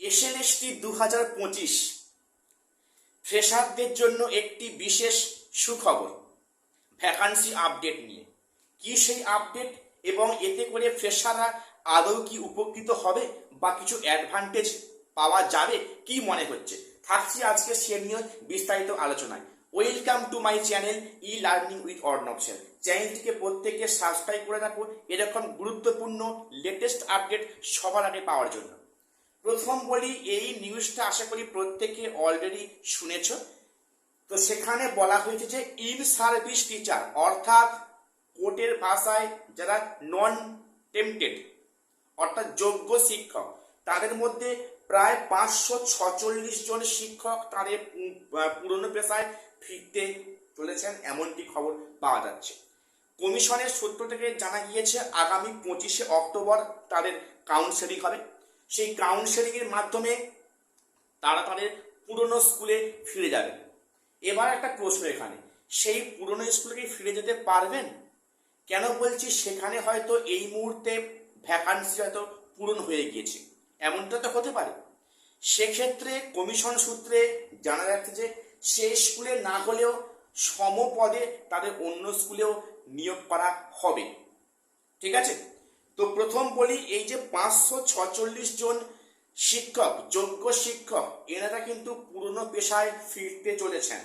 SLST দু হাজার পঁচিশ ফ্রেশারদের জন্য একটি বিশেষ সুখবর ভ্যাকান্সি আপডেট নিয়ে। কি সেই আপডেট এবং এতে করে ফ্রেশাররা আদৌ কি উপকৃত হবে বা কিছু অ্যাডভান্টেজ পাওয়া যাবে, কি মনে হচ্ছে? থাকছি আজকে সে নিয়ে বিস্তারিত আলোচনায়। Welcome to my channel e learning with Arnab Sen চ্যানেলটিকে প্রত্যেকে সাবস্ক্রাইব করে রাখো। এরকম গুরুত্বপূর্ণ লেটেস্ট আপডেট সবার আগে পাওয়ার জন্য। প্রথম বলি এই নিউজটা আশা করি প্রত্যেকে অলরেডি শুনেছ। তো সেখানে বলা হয়েছে যে ইন সার্ভিস টিচার অর্থাৎ কোর্টের ভাষায় যারা নন টেম্পটেড অর্থাৎ যোগ্য শিক্ষক, তাদের মধ্যে প্রায় পাঁচশো ছচল্লিশ জন শিক্ষক তাদের পুরনো পেশায় ফিরতে চলেছেন, এমনটি খবর পাওয়া যাচ্ছে। কমিশনের সূত্র থেকে জানা গিয়েছে, আগামী পঁচিশে অক্টোবর তাদের কাউন্সেলিং হবে। সেই কাউন্সেলিং এর মাধ্যমে তারা তাদের পুরনো স্কুলে ফিরে যাবে। এবার একটা প্রশ্ন এখানে, সেই পুরনো স্কুলে ফিরে যেতে পারবেন? কেন বলছি সেখানে হয়তো এই মুহূর্তে ভ্যাকান্সি হয়তো পূরণ হয়ে গিয়েছে, এমনটা তো হতে পারে। সেক্ষেত্রে কমিশন সূত্রে জানা যাচ্ছে যে সেই স্কুলে না হলেও সমপদে তাদের অন্য স্কুলেও নিয়োগ করা হবে। ঠিক আছে? তো প্রথম বলি এই যে পাঁচশো ছচল্লিশ জন শিক্ষক, যোগ্য শিক্ষক, এনারা কিন্তু পুরনো পেশায় ফিরতে চলেছেন।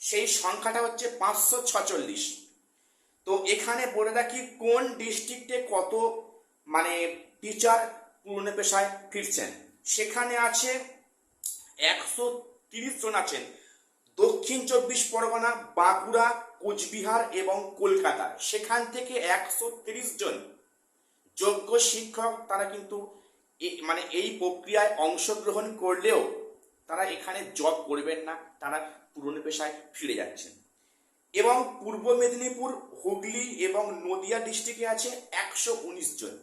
সেই সংখ্যাটা হচ্ছে পাঁচশো ছচল্লিশ। তো এখানে বলে রাখি কোন ডিস্ট্রিক্টে কত মানে টিচার পুরনো পেশায় ফিরছেন? সেখানে আছে একশো তিরিশ জন আছেন। দক্ষিণ চব্বিশ পরগনা, বাঁকুড়া, কোচবিহার এবং কলকাতা। সেখান থেকে একশো তিরিশ জন যোগ্য শিক্ষক তারা কিন্তু মানে এই প্রক্রিয়ায় অংশগ্রহণ করলেও তারা এখানে জব করবেন না, তারা পুরনো পেশায় ফিরে যাচ্ছেন। এবং পূর্ব মেদিনীপুর, হুগলি এবং নদিয়া ডিস্ট্রিক্টে আছে একশো উনিশ জন।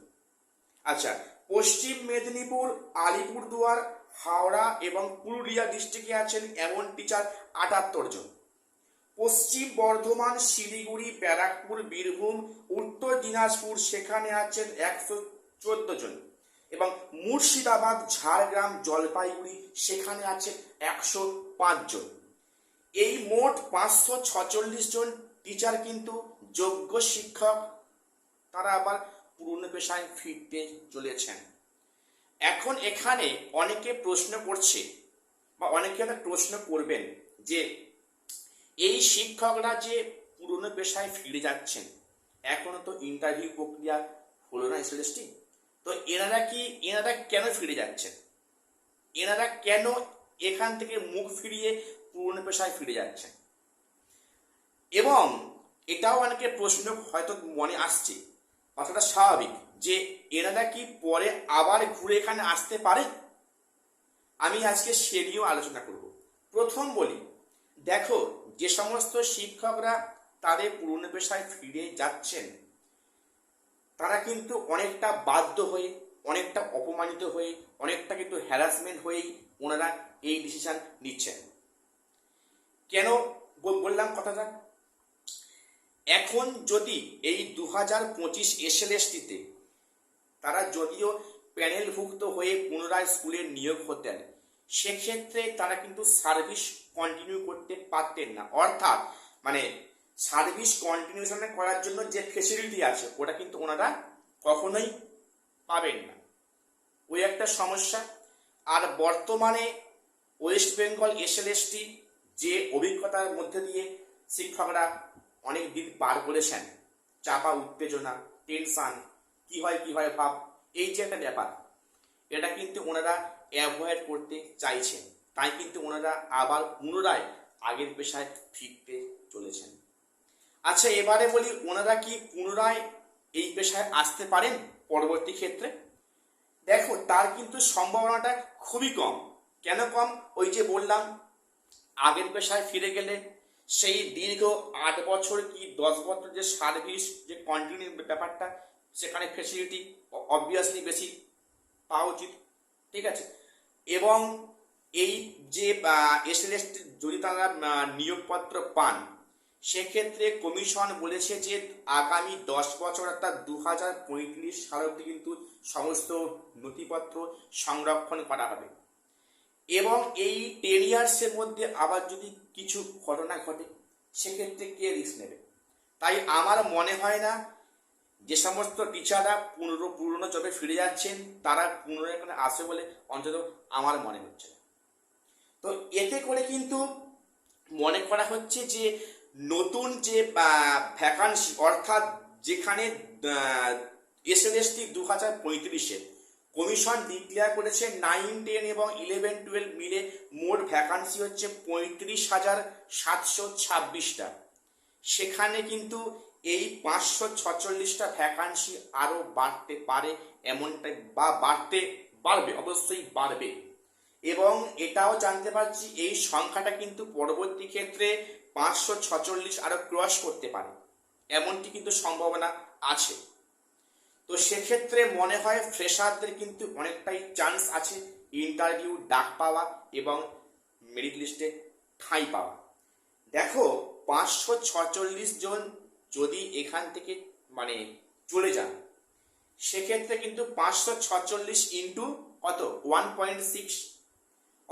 আচ্ছা পশ্চিম মেদিনীপুর, আলিপুরদুয়ার, হাওড়া এবং পুরুলিয়া ডিস্ট্রিক্টে আছেন এমন টিচার আটাত্তর জন। পশ্চিম বর্ধমান, শিলিগুড়ি, ব্যারাকপুর, বীরভূম, উত্তর দিনাজপুর, সেখানে আছেন একশো চোদ্দ জন। এবং মুর্শিদাবাদ, ঝাড়গ্রাম, জলপাইগুড়ি, সেখানে আছেন একশো পাঁচ জন। এই মোট পাঁচশো ছচল্লিশ জন টিচার কিন্তু যোগ্য শিক্ষক। তারা আবার পুরনো পেশায় ফিরতে চলেছেন। এখন এখানে অনেকে প্রশ্ন করছে বা অনেকে একটা প্রশ্ন করবেন যে এই শিক্ষকরা যে পুরনো পেশায় ফিরে যাচ্ছেন, এখনও তো ইন্টারভিউ প্রক্রিয়া হলো না এসএলএসটি তো এনারা কি, এনারা কেন ফিরে যাচ্ছেন? এনারা কেন এখান থেকে মুখ ফিরিয়ে পুরনো পেশায় ফিরে যাচ্ছেন? এবং এটাও অনেকে প্রশ্ন হয়তো মনে আসছে, কথাটা স্বাভাবিক যে এনারা কি পরে আবার ঘুরে এখানে আসতে পারে আমি আজকে সে নিয়েও আলোচনা করব। প্রথম বলি, দেখো যে সমস্ত শিক্ষকরা তাদের পুরনো পেশায় ফিরে যাচ্ছেন, তারা কিন্তু অনেকটা বাধ্য হয়ে, অনেকটা অপমানিত হয়ে, অনেকটা কিন্তু হ্যারাসমেন্ট হয়েই ওনারা এই ডিসিশন নিচ্ছেন। কেন বললাম কথাটা? এখন যদি এই দু হাজার পঁচিশ এসএলএসটিতে তারা যদিও প্যানেলভুক্ত হয়ে পুনরায় স্কুলে নিয়োগ হতেন, সেক্ষেত্রে তারা কিন্তু সার্ভিস কন্টিনিউ করতে পারতেন না। অর্থাৎ মানে সার্ভিস কন্টিনিউশন করার জন্য যে ফেসিলিটি আছে, ওটা কিন্তু ওনারা কখনোই পাবেন না। ওই একটা সমস্যা। আর বর্তমানে ওয়েস্ট বেঙ্গল এসএলএসটি যে অভিজ্ঞতার মধ্যে দিয়ে শিক্ষকরা অনেক দিন পার করেছেন, চাপা, উত্তেজনা টেনশন কি হয় কি হয়, ভাব, এই যে একটা ব্যাপার, এটা কিন্তু ওনারা অ্যাভয়েড করতে চাইছেন। তাই কিন্তু ওনারা আবার পুনরায় আগের পেশায় ফিরতে চলেছেন। আচ্ছা এবারে বলি, ওনারা কি পুনরায় এই পেশায় আসতে পারেন পরবর্তী ক্ষেত্রে? দেখো, তার কিন্তু সম্ভাবনাটা খুবই কম। কেন কম? ওই যে বললাম, আগের পেশায় ফিরে গেলে সেই দীর্ঘ আট বছর কি দশ বছর যে সার্ভিস, যে কন্টিনিউ ব্যাপারটা, সেখানে ফেসিলিটি অবভিয়াসলি বেশি পাওয়া উচিত। ঠিক আছে? এবং এই যে এসএলএস যদি তারা নিয়োগপত্র পান, সেক্ষেত্রে কমিশন বলেছে যে, আগামী দশ বছর অর্থাৎ দু হাজার পঁয়ত্রিশ সাল অব্দি কিন্তু সমস্ত নথিপত্র সংরক্ষণ করা হবে। এবং এই টেন ইয়ার্সের মধ্যে আবার যদি কিছু ঘটনা ঘটে, সেক্ষেত্রে কে রিস্ক নেবে? তাই আমার মনে হয় না, যে সমস্ত টিচাররা পুনর পুরনো জবে ফিরে যাচ্ছেন, তারা পুনরায় এখানে আসবে বলে অন্তত আমার মনে হচ্ছে না। তো এতে করে কিন্তু মনে করা হচ্ছে যে নতুন যে ভ্যাকান্সি অর্থাৎ যেখানে এস এল এস টি দু হাজার পঁয়ত্রিশে কমিশন ডিক্লেয়ার করেছে নাইন টেন এবং ইলেভেন টুয়েলভ মিলে মোট ভ্যাকান্সি হচ্ছে পঁয়ত্রিশ হাজার সাতশো ছাব্বিশটা। সেখানে কিন্তু এই পাঁচশো ছচল্লিশটা ভ্যাকান্সি আরও বাড়তে পারে, এমনটাই বা বাড়তে বাড়বে অবশ্যই বাড়বে। এবং এটাও জানতে পারছি এই সংখ্যাটা কিন্তু পরবর্তী ক্ষেত্রে পাঁচশো ছচল্লিশ আরও ক্রস করতে পারে। এমনটি কিন্তু সম্ভাবনা আছে। তো সেক্ষেত্রে মনে হয় ফ্রেশারদের কিন্তু অনেকটাই চান্স আছে ইন্টারভিউ ডাক পাওয়া এবং মেরিট লিস্টে ঠাঁই পাওয়া। দেখো, পাঁচশো ছচল্লিশ জন যদি এখান থেকে মানে চলে যান, সেক্ষেত্রে কিন্তু পাঁচশো ছচল্লিশ ইন্টু কত? ওয়ান পয়েন্ট সিক্স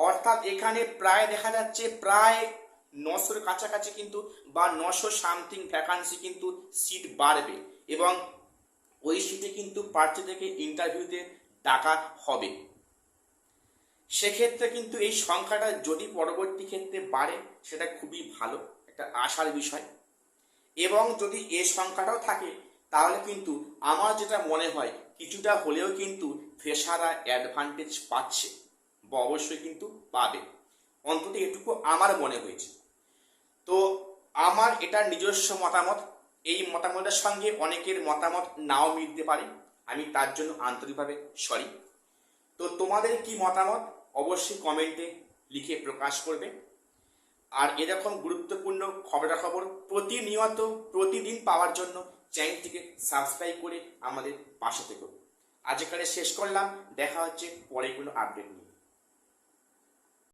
অর্থাৎ এখানে প্রায় দেখা যাচ্ছে প্রায় নশোর কাছাকাছি কিন্তু বা নশো সামথিং ভ্যাকান্সি কিন্তু সিট বাড়বে এবং ওই সিটে কিন্তু প্রার্থীদেরকে ইন্টারভিউতে ডাকা হবে। সেক্ষেত্রে কিন্তু এই সংখ্যাটা যদি পরবর্তী ক্ষেত্রে বাড়ে, সেটা খুবই ভালো, একটা আশার বিষয়। এবং যদি এ সংখ্যাটাও থাকে, তাহলে কিন্তু আমার যেটা মনে হয়, কিছুটা হলেও কিন্তু ফ্রেশাররা অ্যাডভান্টেজ পাচ্ছে। অবশ্যই কিন্তু পাবে। অন্তত এটুকু আমার মনে হয়েছে। তো আমার এটা নিজস্ব মতামত, এই মতামতের সঙ্গে অনেকের মতামত নাও মিলতে পারে। আমি তার জন্য আন্তরিকভাবে সরি তো তোমাদের কি মতামত অবশ্যই কমেন্টে লিখে প্রকাশ করবে। আর এরকম গুরুত্বপূর্ণ খবরাখবর প্রতিনিয়ত, প্রতিদিন পাওয়ার জন্য চ্যানেলটিকে সাবস্ক্রাইব করে আমাদের পাশে থেকো। আজ শেষ করলাম। দেখা হচ্ছে পরে কোনো আপডেট নিয়ে।